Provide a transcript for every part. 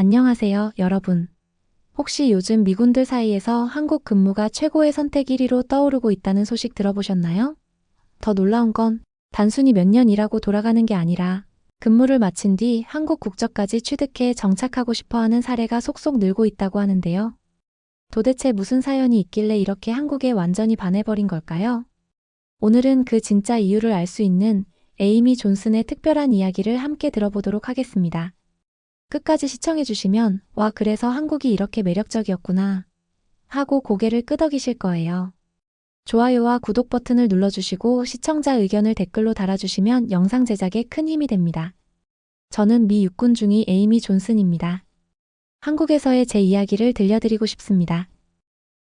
안녕하세요, 여러분. 혹시 요즘 미군들 사이에서 한국 근무가 최고의 선택 1위로 떠오르고 있다는 소식 들어보셨나요? 더 놀라운 건 단순히 몇 년 일하고 돌아가는 게 아니라 근무를 마친 뒤 한국 국적까지 취득해 정착하고 싶어 하는 사례가 속속 늘고 있다고 하는데요. 도대체 무슨 사연이 있길래 이렇게 한국에 완전히 반해버린 걸까요? 오늘은 그 진짜 이유를 알 수 있는 에이미 존슨의 특별한 이야기를 함께 들어보도록 하겠습니다. 끝까지 시청해주시면, 와, 그래서 한국이 이렇게 매력적이었구나. 하고 고개를 끄덕이실 거예요. 좋아요와 구독 버튼을 눌러주시고 시청자 의견을 댓글로 달아주시면 영상 제작에 큰 힘이 됩니다. 저는 미 육군 중위 에이미 존슨입니다. 한국에서의 제 이야기를 들려드리고 싶습니다.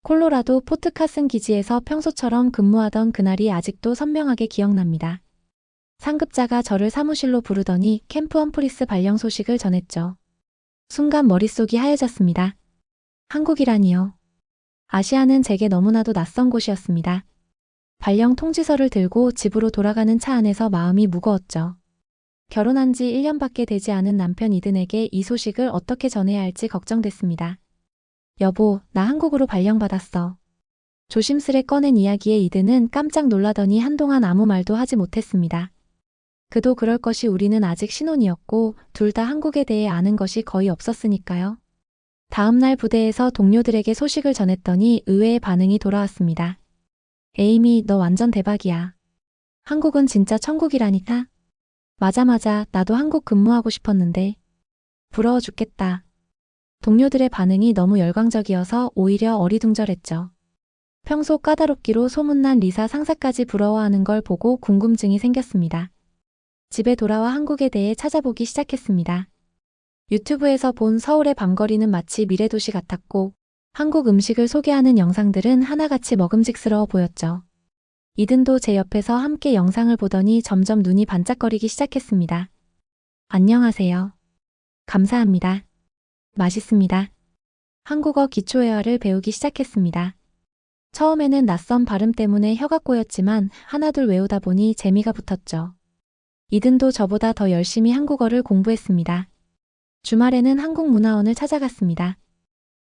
콜로라도 포트카슨 기지에서 평소처럼 근무하던 그날이 아직도 선명하게 기억납니다. 상급자가 저를 사무실로 부르더니 캠프 험프리스 발령 소식을 전했죠. 순간 머릿속이 하얘졌습니다. 한국이라니요. 아시아는 제게 너무나도 낯선 곳이었습니다. 발령 통지서를 들고 집으로 돌아가는 차 안에서 마음이 무거웠죠. 결혼한 지 1년밖에 되지 않은 남편 이든에게 이 소식을 어떻게 전해야 할지 걱정됐습니다. 여보, 나 한국으로 발령받았어. 조심스레 꺼낸 이야기에 이든은 깜짝 놀라더니 한동안 아무 말도 하지 못했습니다. 그도 그럴 것이 우리는 아직 신혼이었고 둘 다 한국에 대해 아는 것이 거의 없었으니까요. 다음날 부대에서 동료들에게 소식을 전했더니 의외의 반응이 돌아왔습니다. 에이미, 너 완전 대박이야. 한국은 진짜 천국이라니까? 맞아 맞아, 나도 한국 근무하고 싶었는데. 부러워 죽겠다. 동료들의 반응이 너무 열광적이어서 오히려 어리둥절했죠. 평소 까다롭기로 소문난 리사 상사까지 부러워하는 걸 보고 궁금증이 생겼습니다. 집에 돌아와 한국에 대해 찾아보기 시작했습니다. 유튜브에서 본 서울의 밤거리는 마치 미래도시 같았고 한국 음식을 소개하는 영상들은 하나같이 먹음직스러워 보였죠. 이든도 제 옆에서 함께 영상을 보더니 점점 눈이 반짝거리기 시작했습니다. 안녕하세요. 감사합니다. 맛있습니다. 한국어 기초회화를 배우기 시작했습니다. 처음에는 낯선 발음 때문에 혀가 꼬였지만 하나둘 외우다 보니 재미가 붙었죠. 이든도 저보다 더 열심히 한국어를 공부했습니다. 주말에는 한국문화원을 찾아갔습니다.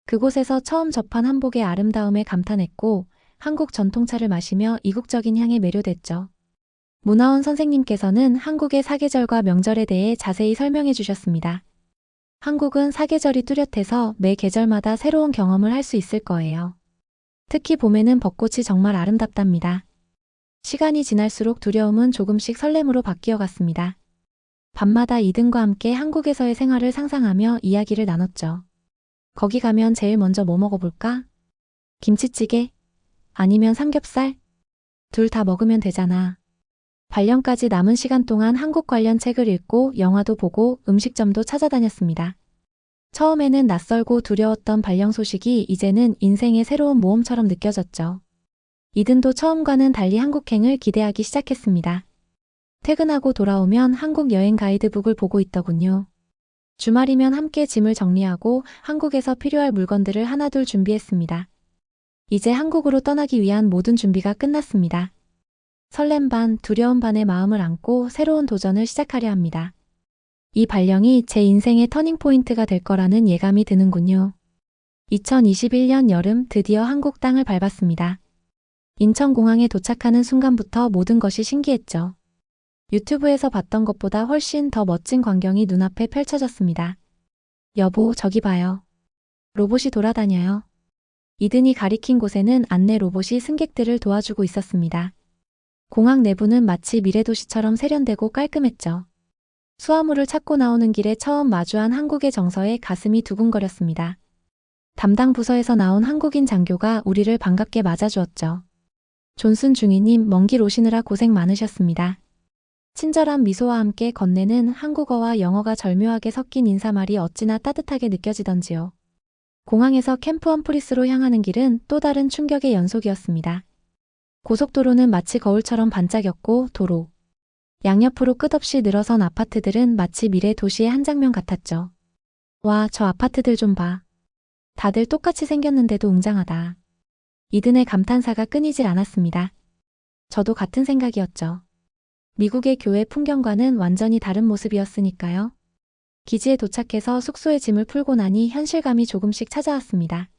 그곳에서 처음 접한 한복의 아름다움에 감탄했고 한국 전통차를 마시며 이국적인 향에 매료됐죠. 문화원 선생님께서는 한국의 사계절과 명절에 대해 자세히 설명해 주셨습니다. 한국은 사계절이 뚜렷해서 매 계절마다 새로운 경험을 할 수 있을 거예요. 특히 봄에는 벚꽃이 정말 아름답답니다. 시간이 지날수록 두려움은 조금씩 설렘으로 바뀌어 갔습니다. 밤마다 이든과 함께 한국에서의 생활을 상상하며 이야기를 나눴죠. 거기 가면 제일 먼저 뭐 먹어볼까? 김치찌개? 아니면 삼겹살? 둘 다 먹으면 되잖아. 발령까지 남은 시간 동안 한국 관련 책을 읽고 영화도 보고 음식점도 찾아다녔습니다. 처음에는 낯설고 두려웠던 발령 소식이 이제는 인생의 새로운 모험처럼 느껴졌죠. 이든도 처음과는 달리 한국행을 기대하기 시작했습니다. 퇴근하고 돌아오면 한국 여행 가이드북을 보고 있더군요. 주말이면 함께 짐을 정리하고 한국에서 필요할 물건들을 하나둘 준비했습니다. 이제 한국으로 떠나기 위한 모든 준비가 끝났습니다. 설렘 반, 두려움 반의 마음을 안고 새로운 도전을 시작하려 합니다. 이 발령이 제 인생의 터닝포인트가 될 거라는 예감이 드는군요. 2021년 여름 드디어 한국 땅을 밟았습니다. 인천공항에 도착하는 순간부터 모든 것이 신기했죠. 유튜브에서 봤던 것보다 훨씬 더 멋진 광경이 눈앞에 펼쳐졌습니다. 여보, 저기 봐요. 로봇이 돌아다녀요. 이든이 가리킨 곳에는 안내 로봇이 승객들을 도와주고 있었습니다. 공항 내부는 마치 미래도시처럼 세련되고 깔끔했죠. 수화물을 찾고 나오는 길에 처음 마주한 한국의 정서에 가슴이 두근거렸습니다. 담당 부서에서 나온 한국인 장교가 우리를 반갑게 맞아주었죠. 존슨 중위님 먼 길 오시느라 고생 많으셨습니다. 친절한 미소와 함께 건네는 한국어와 영어가 절묘하게 섞인 인사말이 어찌나 따뜻하게 느껴지던지요. 공항에서 캠프 험프리스로 향하는 길은 또 다른 충격의 연속이었습니다. 고속도로는 마치 거울처럼 반짝였고 도로, 양옆으로 끝없이 늘어선 아파트들은 마치 미래 도시의 한 장면 같았죠. 와, 저 아파트들 좀 봐. 다들 똑같이 생겼는데도 웅장하다. 이든의 감탄사가 끊이질 않았습니다. 저도 같은 생각이었죠. 미국의 교회 풍경과는 완전히 다른 모습이었으니까요. 기지에 도착해서 숙소에 짐을 풀고 나니 현실감이 조금씩 찾아왔습니다.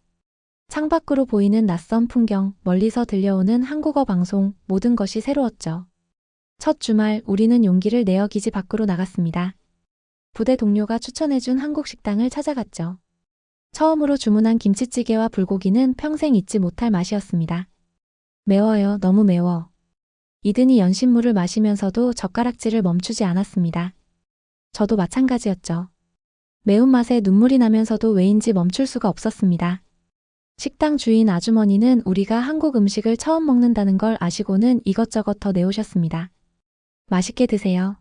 창밖으로 보이는 낯선 풍경, 멀리서 들려오는 한국어 방송, 모든 것이 새로웠죠. 첫 주말 우리는 용기를 내어 기지 밖으로 나갔습니다. 부대 동료가 추천해준 한국 식당을 찾아갔죠. 처음으로 주문한 김치찌개와 불고기는 평생 잊지 못할 맛이었습니다. 매워요, 너무 매워. 이든이 연신물을 마시면서도 젓가락질을 멈추지 않았습니다. 저도 마찬가지였죠. 매운맛에 눈물이 나면서도 왜인지 멈출 수가 없었습니다. 식당 주인 아주머니는 우리가 한국 음식을 처음 먹는다는 걸 아시고는 이것저것 더 내오셨습니다. 맛있게 드세요.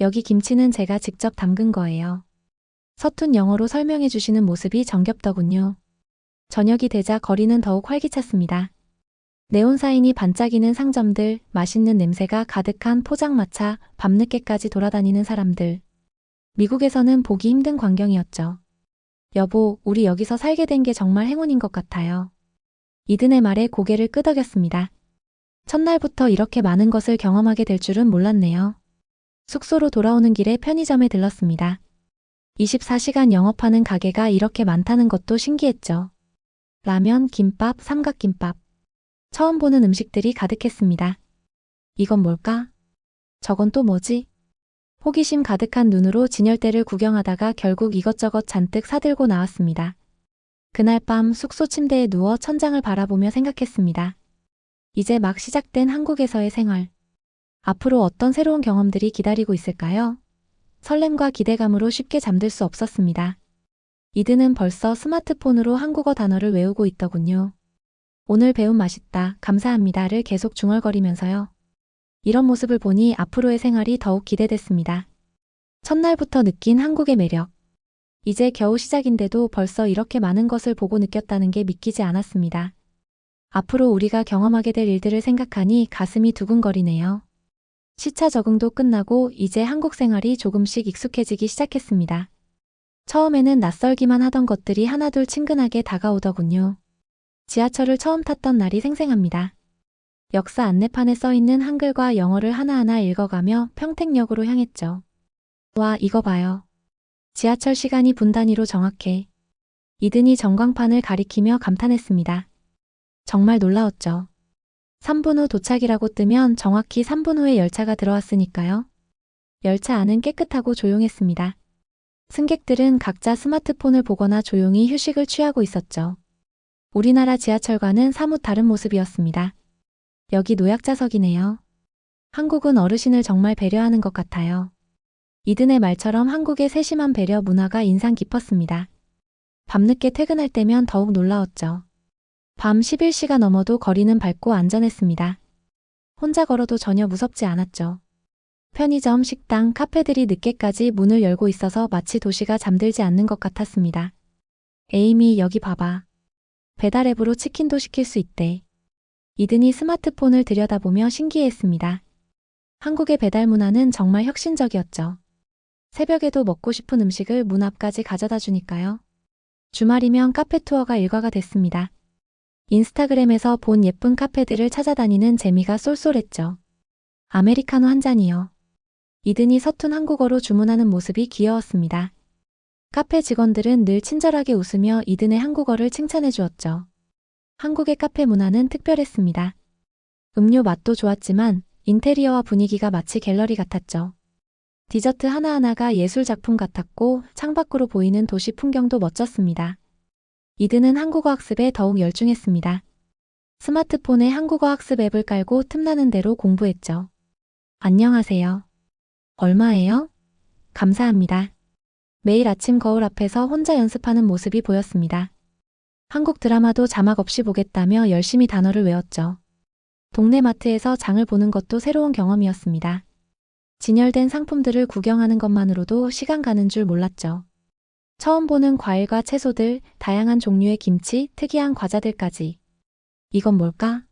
여기 김치는 제가 직접 담근 거예요. 서툰 영어로 설명해 주시는 모습이 정겹더군요. 저녁이 되자 거리는 더욱 활기찼습니다. 네온사인이 반짝이는 상점들, 맛있는 냄새가 가득한 포장마차, 밤늦게까지 돌아다니는 사람들. 미국에서는 보기 힘든 광경이었죠. 여보, 우리 여기서 살게 된 게 정말 행운인 것 같아요. 이든의 말에 고개를 끄덕였습니다. 첫날부터 이렇게 많은 것을 경험하게 될 줄은 몰랐네요. 숙소로 돌아오는 길에 편의점에 들렀습니다. 24시간 영업하는 가게가 이렇게 많다는 것도 신기했죠. 라면, 김밥, 삼각김밥. 처음 보는 음식들이 가득했습니다. 이건 뭘까? 저건 또 뭐지? 호기심 가득한 눈으로 진열대를 구경하다가 결국 이것저것 잔뜩 사들고 나왔습니다. 그날 밤 숙소 침대에 누워 천장을 바라보며 생각했습니다. 이제 막 시작된 한국에서의 생활. 앞으로 어떤 새로운 경험들이 기다리고 있을까요? 설렘과 기대감으로 쉽게 잠들 수 없었습니다. 이드는 벌써 스마트폰으로 한국어 단어를 외우고 있더군요. 오늘 배운 맛있다, 감사합니다를 계속 중얼거리면서요. 이런 모습을 보니 앞으로의 생활이 더욱 기대됐습니다. 첫날부터 느낀 한국의 매력. 이제 겨우 시작인데도 벌써 이렇게 많은 것을 보고 느꼈다는 게 믿기지 않았습니다. 앞으로 우리가 경험하게 될 일들을 생각하니 가슴이 두근거리네요. 시차 적응도 끝나고 이제 한국 생활이 조금씩 익숙해지기 시작했습니다. 처음에는 낯설기만 하던 것들이 하나둘 친근하게 다가오더군요. 지하철을 처음 탔던 날이 생생합니다. 역사 안내판에 써 있는 한글과 영어를 하나하나 읽어가며 평택역으로 향했죠. 와, 이거 봐요. 지하철 시간이 분 단위로 정확해. 이든이 전광판을 가리키며 감탄했습니다. 정말 놀라웠죠. 3분 후 도착이라고 뜨면 정확히 3분 후에 열차가 들어왔으니까요. 열차 안은 깨끗하고 조용했습니다. 승객들은 각자 스마트폰을 보거나 조용히 휴식을 취하고 있었죠. 우리나라 지하철과는 사뭇 다른 모습이었습니다. 여기 노약자석이네요. 한국은 어르신을 정말 배려하는 것 같아요. 이든의 말처럼 한국의 세심한 배려 문화가 인상 깊었습니다. 밤늦게 퇴근할 때면 더욱 놀라웠죠. 밤 11시가 넘어도 거리는 밝고 안전했습니다. 혼자 걸어도 전혀 무섭지 않았죠. 편의점, 식당, 카페들이 늦게까지 문을 열고 있어서 마치 도시가 잠들지 않는 것 같았습니다. 에이미, 여기 봐봐. 배달 앱으로 치킨도 시킬 수 있대. 이든이 스마트폰을 들여다보며 신기해했습니다. 한국의 배달 문화는 정말 혁신적이었죠. 새벽에도 먹고 싶은 음식을 문 앞까지 가져다 주니까요. 주말이면 카페 투어가 일과가 됐습니다. 인스타그램에서 본 예쁜 카페들을 찾아다니는 재미가 쏠쏠했죠. 아메리카노 한 잔이요. 이든이 서툰 한국어로 주문하는 모습이 귀여웠습니다. 카페 직원들은 늘 친절하게 웃으며 이든의 한국어를 칭찬해 주었죠. 한국의 카페 문화는 특별했습니다. 음료 맛도 좋았지만 인테리어와 분위기가 마치 갤러리 같았죠. 디저트 하나하나가 예술 작품 같았고 창밖으로 보이는 도시 풍경도 멋졌습니다. 이드는 한국어 학습에 더욱 열중했습니다. 스마트폰에 한국어 학습 앱을 깔고 틈나는 대로 공부했죠. 안녕하세요. 얼마예요? 감사합니다. 매일 아침 거울 앞에서 혼자 연습하는 모습이 보였습니다. 한국 드라마도 자막 없이 보겠다며 열심히 단어를 외웠죠. 동네 마트에서 장을 보는 것도 새로운 경험이었습니다. 진열된 상품들을 구경하는 것만으로도 시간 가는 줄 몰랐죠. 처음 보는 과일과 채소들, 다양한 종류의 김치, 특이한 과자들까지. 이건 뭘까?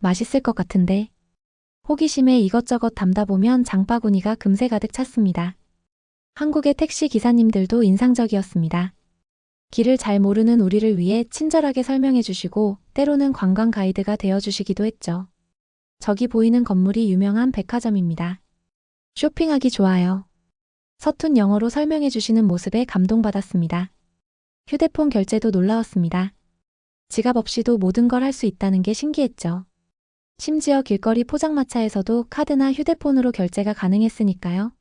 맛있을 것 같은데. 호기심에 이것저것 담다 보면 장바구니가 금세 가득 찼습니다. 한국의 택시 기사님들도 인상적이었습니다. 길을 잘 모르는 우리를 위해 친절하게 설명해 주시고 때로는 관광 가이드가 되어 주시기도 했죠. 저기 보이는 건물이 유명한 백화점입니다. 쇼핑하기 좋아요. 서툰 영어로 설명해 주시는 모습에 감동받았습니다. 휴대폰 결제도 놀라웠습니다. 지갑 없이도 모든 걸 할 수 있다는 게 신기했죠. 심지어 길거리 포장마차에서도 카드나 휴대폰으로 결제가 가능했으니까요.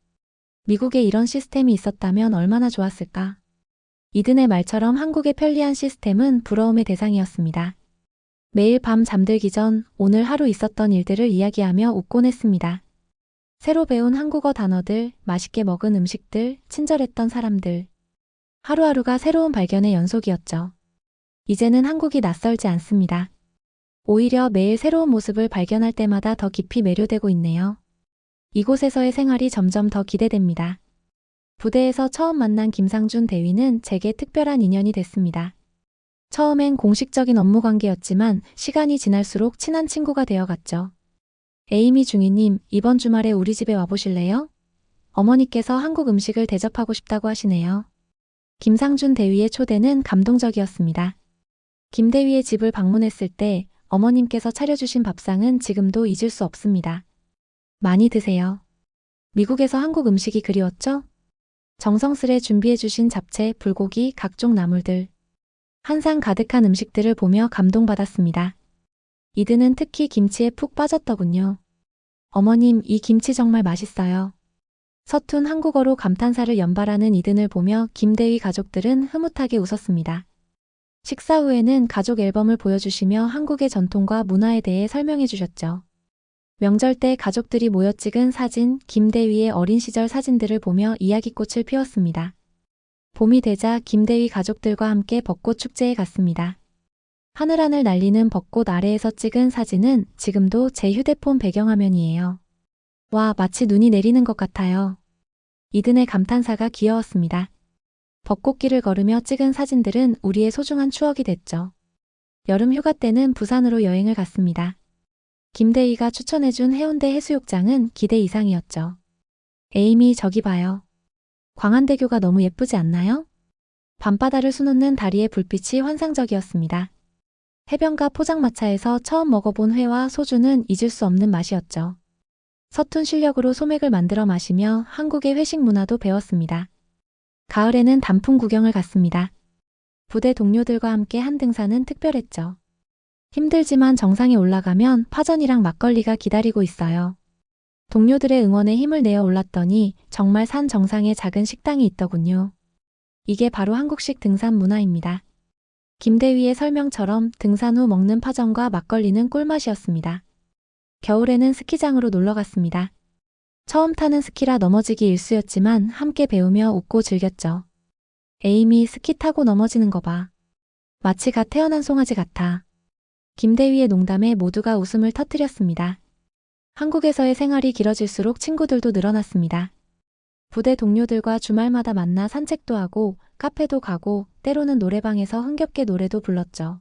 미국에 이런 시스템이 있었다면 얼마나 좋았을까. 이든의 말처럼 한국의 편리한 시스템은 부러움의 대상이었습니다. 매일 밤 잠들기 전 오늘 하루 있었던 일들을 이야기하며 웃곤 했습니다. 새로 배운 한국어 단어들, 맛있게 먹은 음식들, 친절했던 사람들. 하루하루가 새로운 발견의 연속이었죠. 이제는 한국이 낯설지 않습니다. 오히려 매일 새로운 모습을 발견할 때마다 더 깊이 매료되고 있네요. 이곳에서의 생활이 점점 더 기대됩니다. 부대에서 처음 만난 김상준 대위는 제게 특별한 인연이 됐습니다. 처음엔 공식적인 업무 관계였지만 시간이 지날수록 친한 친구가 되어갔죠. 에이미 중위님, 이번 주말에 우리 집에 와보실래요? 어머니께서 한국 음식을 대접하고 싶다고 하시네요. 김상준 대위의 초대는 감동적이었습니다. 김 대위의 집을 방문했을 때 어머님께서 차려주신 밥상은 지금도 잊을 수 없습니다. 많이 드세요. 미국에서 한국 음식이 그리웠죠? 정성스레 준비해주신 잡채, 불고기, 각종 나물들. 한상 가득한 음식들을 보며 감동받았습니다. 이드는 특히 김치에 푹 빠졌더군요. 어머님, 이 김치 정말 맛있어요. 서툰 한국어로 감탄사를 연발하는 이든을 보며 김대위 가족들은 흐뭇하게 웃었습니다. 식사 후에는 가족 앨범을 보여주시며 한국의 전통과 문화에 대해 설명해 주셨죠. 명절 때 가족들이 모여 찍은 사진, 김대위의 어린 시절 사진들을 보며 이야기꽃을 피웠습니다. 봄이 되자 김대위 가족들과 함께 벚꽃 축제에 갔습니다. 하늘하늘 날리는 벚꽃 아래에서 찍은 사진은 지금도 제 휴대폰 배경화면이에요. 와, 마치 눈이 내리는 것 같아요. 이든의 감탄사가 귀여웠습니다. 벚꽃길을 걸으며 찍은 사진들은 우리의 소중한 추억이 됐죠. 여름 휴가 때는 부산으로 여행을 갔습니다. 김대희가 추천해준 해운대 해수욕장은 기대 이상이었죠. 에이미 저기 봐요. 광안대교가 너무 예쁘지 않나요? 밤바다를 수놓는 다리의 불빛이 환상적이었습니다. 해변가 포장마차에서 처음 먹어본 회와 소주는 잊을 수 없는 맛이었죠. 서툰 실력으로 소맥을 만들어 마시며 한국의 회식 문화도 배웠습니다. 가을에는 단풍 구경을 갔습니다. 부대 동료들과 함께 한 등산은 특별했죠. 힘들지만 정상에 올라가면 파전이랑 막걸리가 기다리고 있어요. 동료들의 응원에 힘을 내어 올랐더니 정말 산 정상에 작은 식당이 있더군요. 이게 바로 한국식 등산 문화입니다. 김대위의 설명처럼 등산 후 먹는 파전과 막걸리는 꿀맛이었습니다. 겨울에는 스키장으로 놀러 갔습니다. 처음 타는 스키라 넘어지기 일쑤였지만 함께 배우며 웃고 즐겼죠. 에이미 스키 타고 넘어지는 거 봐. 마치 갓 태어난 송아지 같아. 김대위의 농담에 모두가 웃음을 터뜨렸습니다. 한국에서의 생활이 길어질수록 친구들도 늘어났습니다. 부대 동료들과 주말마다 만나 산책도 하고 카페도 가고 때로는 노래방에서 흥겹게 노래도 불렀죠.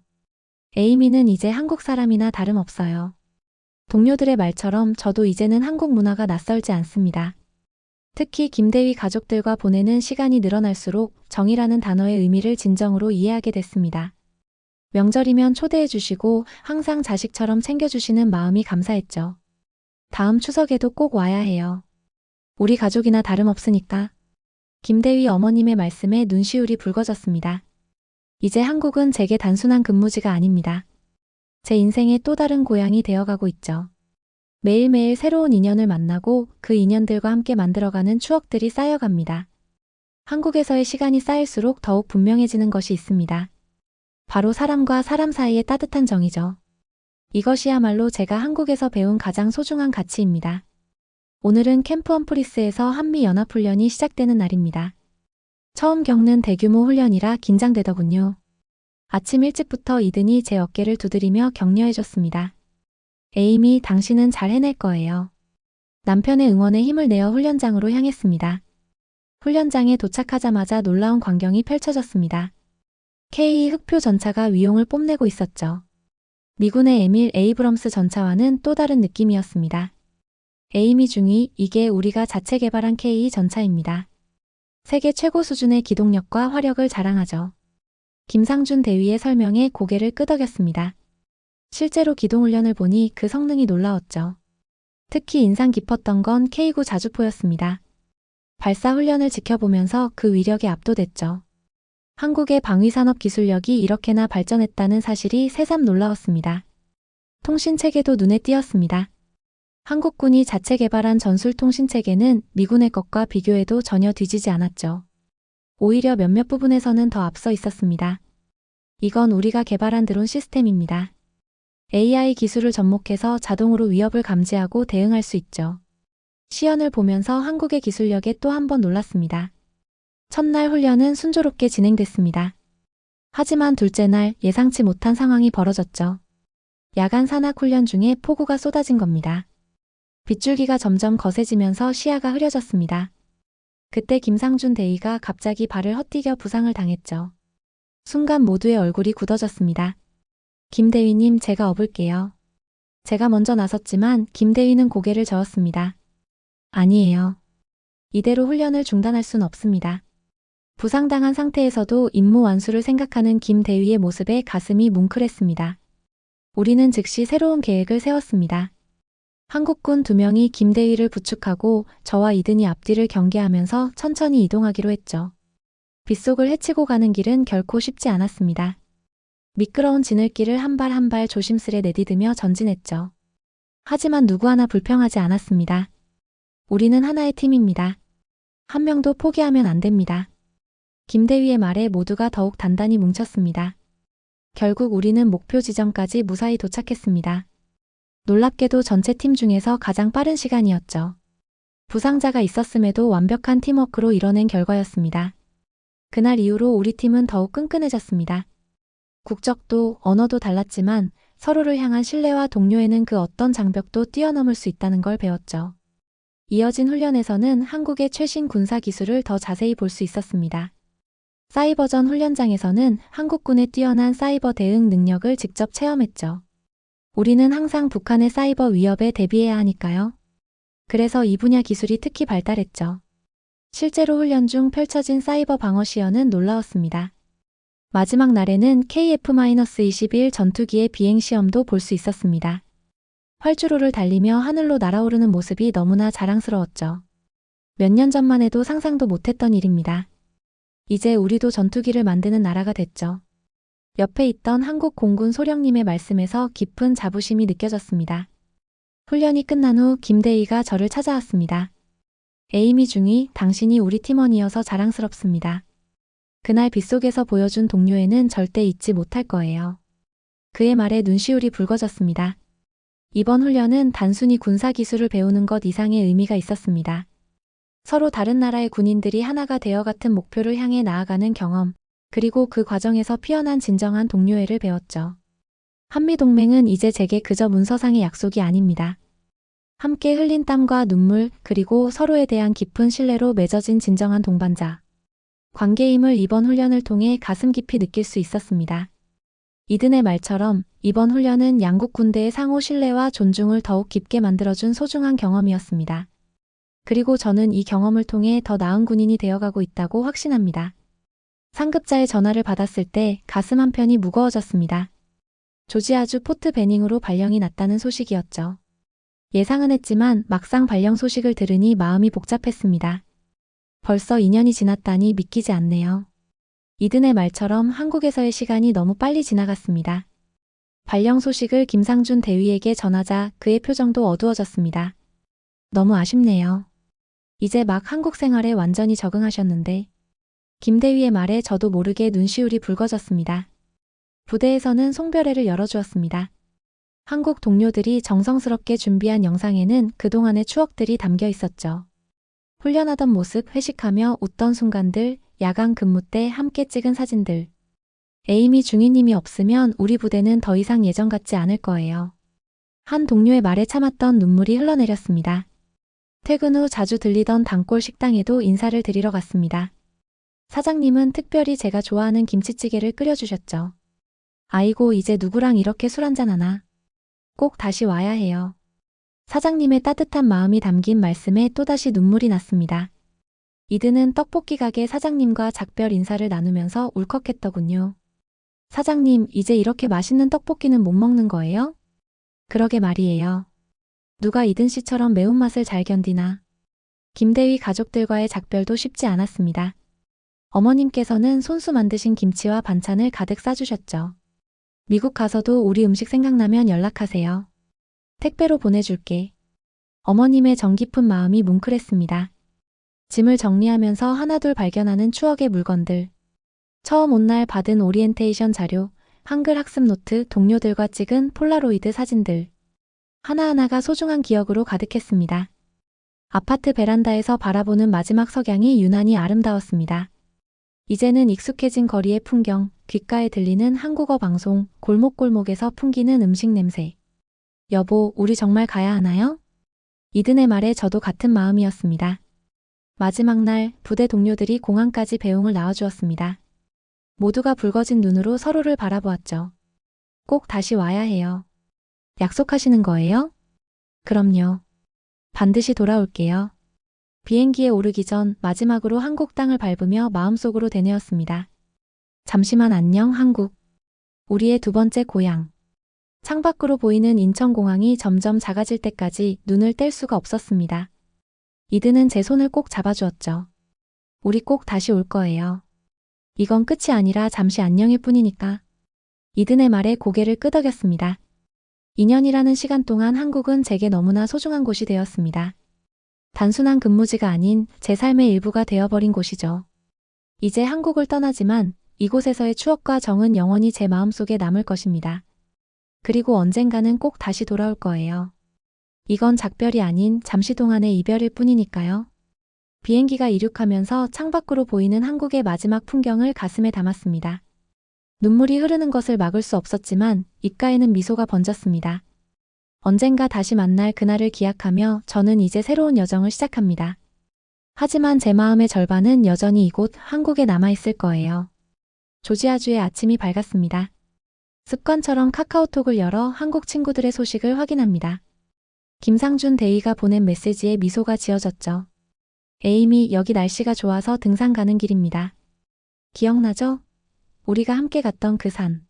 에이미는 이제 한국 사람이나 다름없어요. 동료들의 말처럼 저도 이제는 한국 문화가 낯설지 않습니다. 특히 김대위 가족들과 보내는 시간이 늘어날수록 정이라는 단어의 의미를 진정으로 이해하게 됐습니다. 명절이면 초대해 주시고 항상 자식처럼 챙겨주시는 마음이 감사했죠. 다음 추석에도 꼭 와야 해요. 우리 가족이나 다름없으니까. 김대위 어머님의 말씀에 눈시울이 붉어졌습니다. 이제 한국은 제게 단순한 근무지가 아닙니다. 제 인생의 또 다른 고향이 되어가고 있죠. 매일매일 새로운 인연을 만나고 그 인연들과 함께 만들어가는 추억들이 쌓여갑니다. 한국에서의 시간이 쌓일수록 더욱 분명해지는 것이 있습니다. 바로 사람과 사람 사이의 따뜻한 정이죠. 이것이야말로 제가 한국에서 배운 가장 소중한 가치입니다. 오늘은 캠프 험프리스에서 한미연합훈련이 시작되는 날입니다. 처음 겪는 대규모 훈련이라 긴장되더군요. 아침 일찍부터 이든이 제 어깨를 두드리며 격려해줬습니다. 에이미, 당신은 잘 해낼 거예요. 남편의 응원에 힘을 내어 훈련장으로 향했습니다. 훈련장에 도착하자마자 놀라운 광경이 펼쳐졌습니다. K 흑표 전차가 위용을 뽐내고 있었죠. 미군의 에밀 에이브럼스 전차와는 또 다른 느낌이었습니다. 에이미 중위, 이게 우리가 자체 개발한 K 전차입니다. 세계 최고 수준의 기동력과 화력을 자랑하죠. 김상준 대위의 설명에 고개를 끄덕였습니다. 실제로 기동훈련을 보니 그 성능이 놀라웠죠. 특히 인상 깊었던 건 K9 자주포였습니다. 발사 훈련을 지켜보면서 그 위력에 압도됐죠. 한국의 방위산업 기술력이 이렇게나 발전했다는 사실이 새삼 놀라웠습니다. 통신체계도 눈에 띄었습니다. 한국군이 자체 개발한 전술 통신체계는 미군의 것과 비교해도 전혀 뒤지지 않았죠. 오히려 몇몇 부분에서는 더 앞서 있었습니다. 이건 우리가 개발한 드론 시스템입니다. AI 기술을 접목해서 자동으로 위협을 감지하고 대응할 수 있죠. 시연을 보면서 한국의 기술력에 또 한 번 놀랐습니다. 첫날 훈련은 순조롭게 진행됐습니다. 하지만 둘째 날 예상치 못한 상황이 벌어졌죠. 야간 산악 훈련 중에 폭우가 쏟아진 겁니다. 빗줄기가 점점 거세지면서 시야가 흐려졌습니다. 그때 김상준 대위가 갑자기 발을 헛디뎌 부상을 당했죠. 순간 모두의 얼굴이 굳어졌습니다. 김 대위님 제가 업을게요. 제가 먼저 나섰지만 김 대위는 고개를 저었습니다. 아니에요. 이대로 훈련을 중단할 순 없습니다. 부상당한 상태에서도 임무 완수를 생각하는 김 대위의 모습에 가슴이 뭉클했습니다. 우리는 즉시 새로운 계획을 세웠습니다. 한국군 두 명이 김 대위를 부축하고 저와 이든이 앞뒤를 경계하면서 천천히 이동하기로 했죠. 빗속을 헤치고 가는 길은 결코 쉽지 않았습니다. 미끄러운 지늘길을 한 발 한 발 조심스레 내디디며 전진했죠. 하지만 누구 하나 불평하지 않았습니다. 우리는 하나의 팀입니다. 한 명도 포기하면 안 됩니다. 김대위의 말에 모두가 더욱 단단히 뭉쳤습니다. 결국 우리는 목표 지점까지 무사히 도착했습니다. 놀랍게도 전체 팀 중에서 가장 빠른 시간이었죠. 부상자가 있었음에도 완벽한 팀워크로 이뤄낸 결과였습니다. 그날 이후로 우리 팀은 더욱 끈끈해졌습니다. 국적도 언어도 달랐지만 서로를 향한 신뢰와 동료에는 그 어떤 장벽도 뛰어넘을 수 있다는 걸 배웠죠. 이어진 훈련에서는 한국의 최신 군사 기술을 더 자세히 볼 수 있었습니다. 사이버전 훈련장에서는 한국군의 뛰어난 사이버 대응 능력을 직접 체험했죠. 우리는 항상 북한의 사이버 위협에 대비해야 하니까요. 그래서 이 분야 기술이 특히 발달했죠. 실제로 훈련 중 펼쳐진 사이버 방어 시연은 놀라웠습니다. 마지막 날에는 KF-21 전투기의 비행 시험도 볼 수 있었습니다. 활주로를 달리며 하늘로 날아오르는 모습이 너무나 자랑스러웠죠. 몇 년 전만 해도 상상도 못했던 일입니다. 이제 우리도 전투기를 만드는 나라가 됐죠. 옆에 있던 한국 공군 소령님의 말씀에서 깊은 자부심이 느껴졌습니다. 훈련이 끝난 후 김대희가 저를 찾아왔습니다. 에이미 중이 당신이 우리 팀원이어서 자랑스럽습니다. 그날 빗속에서 보여준 동료애는 절대 잊지 못할 거예요. 그의 말에 눈시울이 붉어졌습니다. 이번 훈련은 단순히 군사 기술을 배우는 것 이상의 의미가 있었습니다. 서로 다른 나라의 군인들이 하나가 되어 같은 목표를 향해 나아가는 경험, 그리고 그 과정에서 피어난 진정한 동료애를 배웠죠. 한미동맹은 이제 제게 그저 문서상의 약속이 아닙니다. 함께 흘린 땀과 눈물, 그리고 서로에 대한 깊은 신뢰로 맺어진 진정한 동반자. 관계임을 이번 훈련을 통해 가슴 깊이 느낄 수 있었습니다. 이든의 말처럼 이번 훈련은 양국 군대의 상호 신뢰와 존중을 더욱 깊게 만들어준 소중한 경험이었습니다. 그리고 저는 이 경험을 통해 더 나은 군인이 되어가고 있다고 확신합니다. 상급자의 전화를 받았을 때 가슴 한편이 무거워졌습니다. 조지아주 포트 베닝으로 발령이 났다는 소식이었죠. 예상은 했지만 막상 발령 소식을 들으니 마음이 복잡했습니다. 벌써 2년이 지났다니 믿기지 않네요. 이든의 말처럼 한국에서의 시간이 너무 빨리 지나갔습니다. 발령 소식을 김상준 대위에게 전하자 그의 표정도 어두워졌습니다. 너무 아쉽네요. 이제 막 한국 생활에 완전히 적응하셨는데 김 대위의 말에 저도 모르게 눈시울이 붉어졌습니다. 부대에서는 송별회를 열어주었습니다. 한국 동료들이 정성스럽게 준비한 영상에는 그동안의 추억들이 담겨 있었죠. 훈련하던 모습, 회식하며 웃던 순간들, 야간 근무 때 함께 찍은 사진들. 에이미 중위님이 없으면 우리 부대는 더 이상 예전 같지 않을 거예요. 한 동료의 말에 참았던 눈물이 흘러내렸습니다. 퇴근 후 자주 들리던 단골 식당에도 인사를 드리러 갔습니다. 사장님은 특별히 제가 좋아하는 김치찌개를 끓여주셨죠. 아이고 이제 누구랑 이렇게 술 한잔하나. 꼭 다시 와야 해요. 사장님의 따뜻한 마음이 담긴 말씀에 또다시 눈물이 났습니다. 이드는 떡볶이 가게 사장님과 작별 인사를 나누면서 울컥했더군요. 사장님, 이제 이렇게 맛있는 떡볶이는 못 먹는 거예요? 그러게 말이에요. 누가 이든 씨처럼 매운맛을 잘 견디나. 김대휘 가족들과의 작별도 쉽지 않았습니다. 어머님께서는 손수 만드신 김치와 반찬을 가득 싸주셨죠. 미국 가서도 우리 음식 생각나면 연락하세요. 택배로 보내줄게. 어머님의 정 깊은 마음이 뭉클했습니다. 짐을 정리하면서 하나둘 발견하는 추억의 물건들. 처음 온 날 받은 오리엔테이션 자료, 한글 학습 노트, 동료들과 찍은 폴라로이드 사진들. 하나하나가 소중한 기억으로 가득했습니다. 아파트 베란다에서 바라보는 마지막 석양이 유난히 아름다웠습니다. 이제는 익숙해진 거리의 풍경, 귓가에 들리는 한국어 방송, 골목골목에서 풍기는 음식 냄새. 여보, 우리 정말 가야 하나요? 이든의 말에 저도 같은 마음이었습니다. 마지막 날 부대 동료들이 공항까지 배웅을 나와주었습니다. 모두가 붉어진 눈으로 서로를 바라보았죠. 꼭 다시 와야 해요. 약속하시는 거예요? 그럼요. 반드시 돌아올게요. 비행기에 오르기 전 마지막으로 한국 땅을 밟으며 마음속으로 되뇌었습니다. 잠시만 안녕 한국. 우리의 두 번째 고향. 창밖으로 보이는 인천공항이 점점 작아질 때까지 눈을 뗄 수가 없었습니다. 이드는 제 손을 꼭 잡아주었죠. 우리 꼭 다시 올 거예요. 이건 끝이 아니라 잠시 안녕일 뿐이니까. 이든의 말에 고개를 끄덕였습니다. 2년이라는 시간 동안 한국은 제게 너무나 소중한 곳이 되었습니다. 단순한 근무지가 아닌 제 삶의 일부가 되어버린 곳이죠. 이제 한국을 떠나지만 이곳에서의 추억과 정은 영원히 제 마음속에 남을 것입니다. 그리고 언젠가는 꼭 다시 돌아올 거예요. 이건 작별이 아닌 잠시 동안의 이별일 뿐이니까요. 비행기가 이륙하면서 창밖으로 보이는 한국의 마지막 풍경을 가슴에 담았습니다. 눈물이 흐르는 것을 막을 수 없었지만 입가에는 미소가 번졌습니다. 언젠가 다시 만날 그날을 기약하며 저는 이제 새로운 여정을 시작합니다. 하지만 제 마음의 절반은 여전히 이곳 한국에 남아있을 거예요. 조지아주의 아침이 밝았습니다. 습관처럼 카카오톡을 열어 한국 친구들의 소식을 확인합니다. 김상준 대위가 보낸 메시지에 미소가 지어졌죠. 에이미, 여기 날씨가 좋아서 등산 가는 길입니다. 기억나죠? 우리가 함께 갔던 그 산.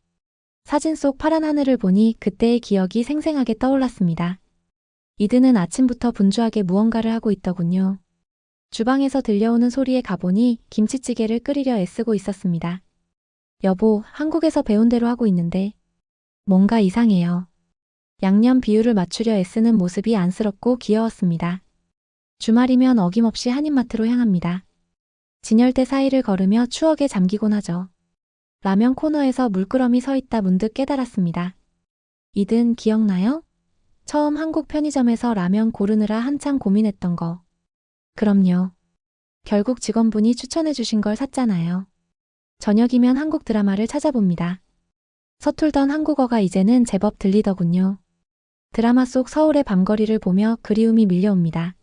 사진 속 파란 하늘을 보니 그때의 기억이 생생하게 떠올랐습니다. 이드는 아침부터 분주하게 무언가를 하고 있더군요. 주방에서 들려오는 소리에 가보니 김치찌개를 끓이려 애쓰고 있었습니다. 여보, 한국에서 배운 대로 하고 있는데 뭔가 이상해요. 양념 비율을 맞추려 애쓰는 모습이 안쓰럽고 귀여웠습니다. 주말이면 어김없이 한인마트로 향합니다. 진열대 사이를 걸으며 추억에 잠기곤 하죠. 라면 코너에서 물끄러미 서 있다 문득 깨달았습니다. 이든 기억나요? 처음 한국 편의점에서 라면 고르느라 한창 고민했던 거. 그럼요. 결국 직원분이 추천해 주신 걸 샀잖아요. 저녁이면 한국 드라마를 찾아봅니다. 서툴던 한국어가 이제는 제법 들리더군요. 드라마 속 서울의 밤거리를 보며 그리움이 밀려옵니다.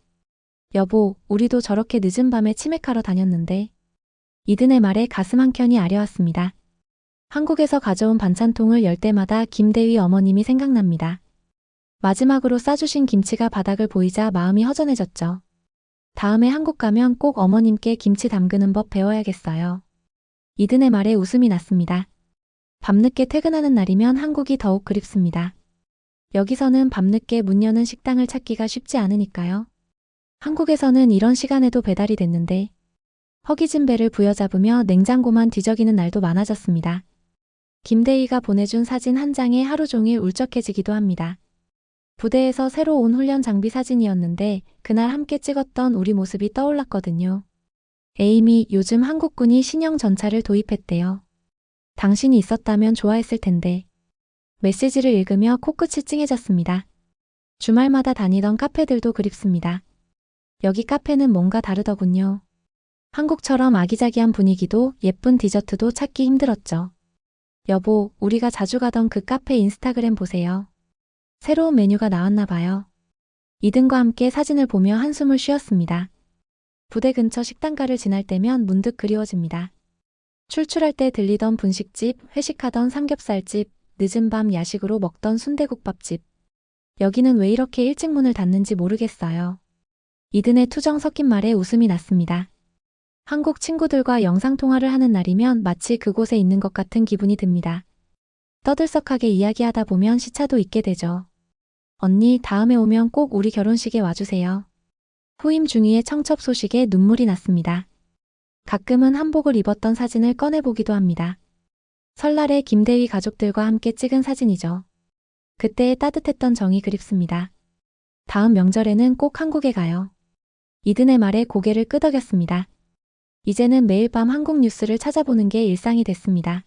여보, 우리도 저렇게 늦은 밤에 치맥하러 다녔는데. 이든의 말에 가슴 한켠이 아려왔습니다. 한국에서 가져온 반찬통을 열 때마다 김대위 어머님이 생각납니다. 마지막으로 싸주신 김치가 바닥을 보이자 마음이 허전해졌죠. 다음에 한국 가면 꼭 어머님께 김치 담그는 법 배워야겠어요. 이든의 말에 웃음이 났습니다. 밤늦게 퇴근하는 날이면 한국이 더욱 그립습니다. 여기서는 밤늦게 문 여는 식당을 찾기가 쉽지 않으니까요. 한국에서는 이런 시간에도 배달이 됐는데 허기진 배를 부여잡으며 냉장고만 뒤적이는 날도 많아졌습니다. 김대희가 보내준 사진 한 장에 하루 종일 울적해지기도 합니다. 부대에서 새로 온 훈련 장비 사진이었는데 그날 함께 찍었던 우리 모습이 떠올랐거든요. 에이미, 요즘 한국군이 신형 전차를 도입했대요. 당신이 있었다면 좋아했을 텐데. 메시지를 읽으며 코끝이 찡해졌습니다. 주말마다 다니던 카페들도 그립습니다. 여기 카페는 뭔가 다르더군요. 한국처럼 아기자기한 분위기도 예쁜 디저트도 찾기 힘들었죠. 여보, 우리가 자주 가던 그 카페 인스타그램 보세요. 새로운 메뉴가 나왔나 봐요. 이든과 함께 사진을 보며 한숨을 쉬었습니다. 부대 근처 식당가를 지날 때면 문득 그리워집니다. 출출할 때 들리던 분식집, 회식하던 삼겹살집, 늦은 밤 야식으로 먹던 순대국밥집. 여기는 왜 이렇게 일찍 문을 닫는지 모르겠어요. 이든의 투정 섞인 말에 웃음이 났습니다. 한국 친구들과 영상통화를 하는 날이면 마치 그곳에 있는 것 같은 기분이 듭니다. 떠들썩하게 이야기하다 보면 시차도 있게 되죠. 언니, 다음에 오면 꼭 우리 결혼식에 와주세요. 후임 중위의 청첩 소식에 눈물이 났습니다. 가끔은 한복을 입었던 사진을 꺼내보기도 합니다. 설날에 김대위 가족들과 함께 찍은 사진이죠. 그때의 따뜻했던 정이 그립습니다. 다음 명절에는 꼭 한국에 가요. 이든의 말에 고개를 끄덕였습니다. 이제는 매일 밤 한국 뉴스를 찾아보는 게 일상이 됐습니다.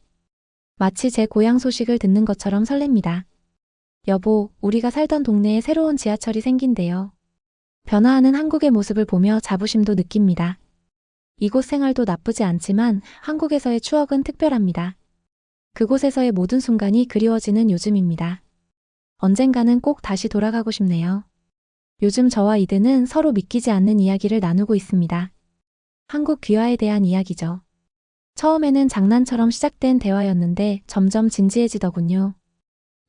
마치 제 고향 소식을 듣는 것처럼 설렙니다. 여보, 우리가 살던 동네에 새로운 지하철이 생긴대요. 변화하는 한국의 모습을 보며 자부심도 느낍니다. 이곳 생활도 나쁘지 않지만 한국에서의 추억은 특별합니다. 그곳에서의 모든 순간이 그리워지는 요즘입니다. 언젠가는 꼭 다시 돌아가고 싶네요. 요즘 저와 이드는 서로 믿기지 않는 이야기를 나누고 있습니다. 한국 귀화에 대한 이야기죠. 처음에는 장난처럼 시작된 대화였는데 점점 진지해지더군요.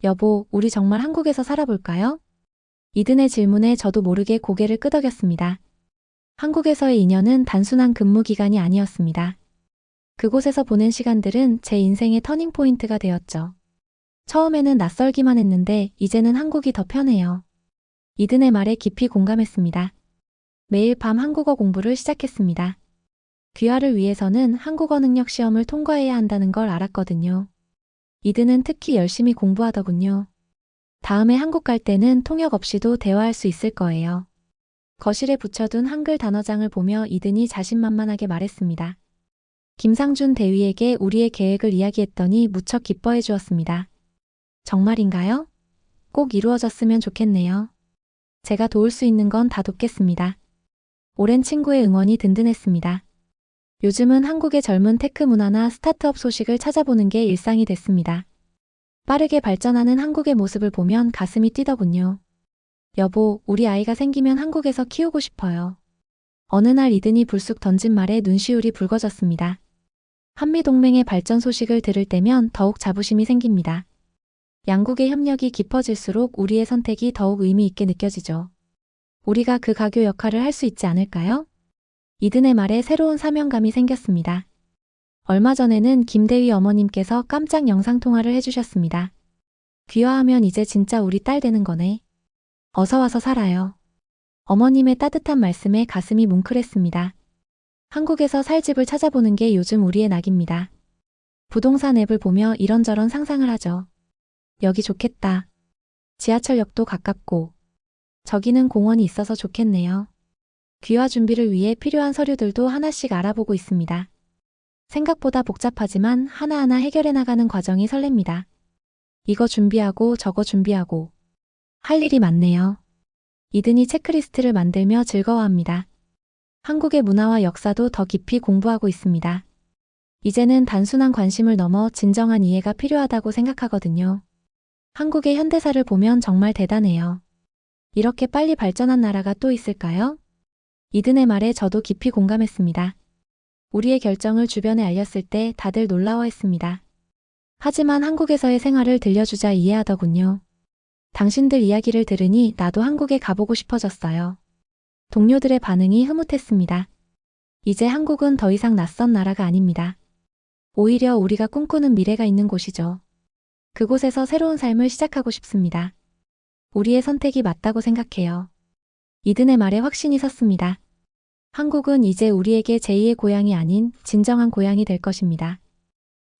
여보, 우리 정말 한국에서 살아볼까요? 이든의 질문에 저도 모르게 고개를 끄덕였습니다. 한국에서의 인연은 단순한 근무 기간이 아니었습니다. 그곳에서 보낸 시간들은 제 인생의 터닝포인트가 되었죠. 처음에는 낯설기만 했는데 이제는 한국이 더 편해요. 이든의 말에 깊이 공감했습니다. 매일 밤 한국어 공부를 시작했습니다. 귀화를 위해서는 한국어 능력 시험을 통과해야 한다는 걸 알았거든요. 이든은 특히 열심히 공부하더군요. 다음에 한국 갈 때는 통역 없이도 대화할 수 있을 거예요. 거실에 붙여둔 한글 단어장을 보며 이든이 자신만만하게 말했습니다. 김상준 대위에게 우리의 계획을 이야기했더니 무척 기뻐해 주었습니다. 정말인가요? 꼭 이루어졌으면 좋겠네요. 제가 도울 수 있는 건 다 돕겠습니다. 오랜 친구의 응원이 든든했습니다. 요즘은 한국의 젊은 테크 문화나 스타트업 소식을 찾아보는 게 일상이 됐습니다. 빠르게 발전하는 한국의 모습을 보면 가슴이 뛰더군요. 여보, 우리 아이가 생기면 한국에서 키우고 싶어요. 어느 날 이든이 불쑥 던진 말에 눈시울이 붉어졌습니다. 한미동맹의 발전 소식을 들을 때면 더욱 자부심이 생깁니다. 양국의 협력이 깊어질수록 우리의 선택이 더욱 의미 있게 느껴지죠. 우리가 그 가교 역할을 할 수 있지 않을까요? 이든의 말에 새로운 사명감이 생겼습니다. 얼마 전에는 김대위 어머님께서 깜짝 영상통화를 해주셨습니다. 귀화하면 이제 진짜 우리 딸 되는 거네. 어서 와서 살아요. 어머님의 따뜻한 말씀에 가슴이 뭉클했습니다. 한국에서 살 집을 찾아보는 게 요즘 우리의 낙입니다. 부동산 앱을 보며 이런저런 상상을 하죠. 여기 좋겠다. 지하철역도 가깝고 저기는 공원이 있어서 좋겠네요. 귀화 준비를 위해 필요한 서류들도 하나씩 알아보고 있습니다. 생각보다 복잡하지만 하나하나 해결해 나가는 과정이 설렙니다. 이거 준비하고 저거 준비하고 할 일이 많네요. 이든이 체크리스트를 만들며 즐거워합니다. 한국의 문화와 역사도 더 깊이 공부하고 있습니다. 이제는 단순한 관심을 넘어 진정한 이해가 필요하다고 생각하거든요. 한국의 현대사를 보면 정말 대단해요. 이렇게 빨리 발전한 나라가 또 있을까요? 이든의 말에 저도 깊이 공감했습니다. 우리의 결정을 주변에 알렸을 때 다들 놀라워했습니다. 하지만 한국에서의 생활을 들려주자 이해하더군요. 당신들 이야기를 들으니 나도 한국에 가보고 싶어졌어요. 동료들의 반응이 흐뭇했습니다. 이제 한국은 더 이상 낯선 나라가 아닙니다. 오히려 우리가 꿈꾸는 미래가 있는 곳이죠. 그곳에서 새로운 삶을 시작하고 싶습니다. 우리의 선택이 맞다고 생각해요. 이든의 말에 확신이 섰습니다. 한국은 이제 우리에게 제2의 고향이 아닌 진정한 고향이 될 것입니다.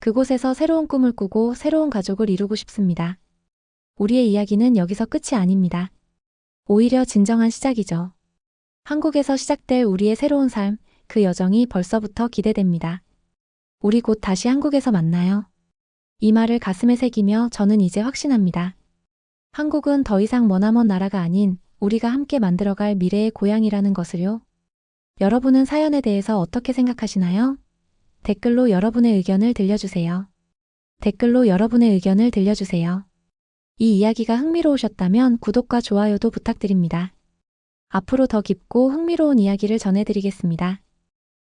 그곳에서 새로운 꿈을 꾸고 새로운 가족을 이루고 싶습니다. 우리의 이야기는 여기서 끝이 아닙니다. 오히려 진정한 시작이죠. 한국에서 시작될 우리의 새로운 삶, 그 여정이 벌써부터 기대됩니다. 우리 곧 다시 한국에서 만나요. 이 말을 가슴에 새기며 저는 이제 확신합니다. 한국은 더 이상 머나먼 나라가 아닌 우리가 함께 만들어갈 미래의 고향이라는 것을요. 여러분은 사연에 대해서 어떻게 생각하시나요? 댓글로 여러분의 의견을 들려주세요. 댓글로 여러분의 의견을 들려주세요. 이 이야기가 흥미로우셨다면 구독과 좋아요도 부탁드립니다. 앞으로 더 깊고 흥미로운 이야기를 전해드리겠습니다.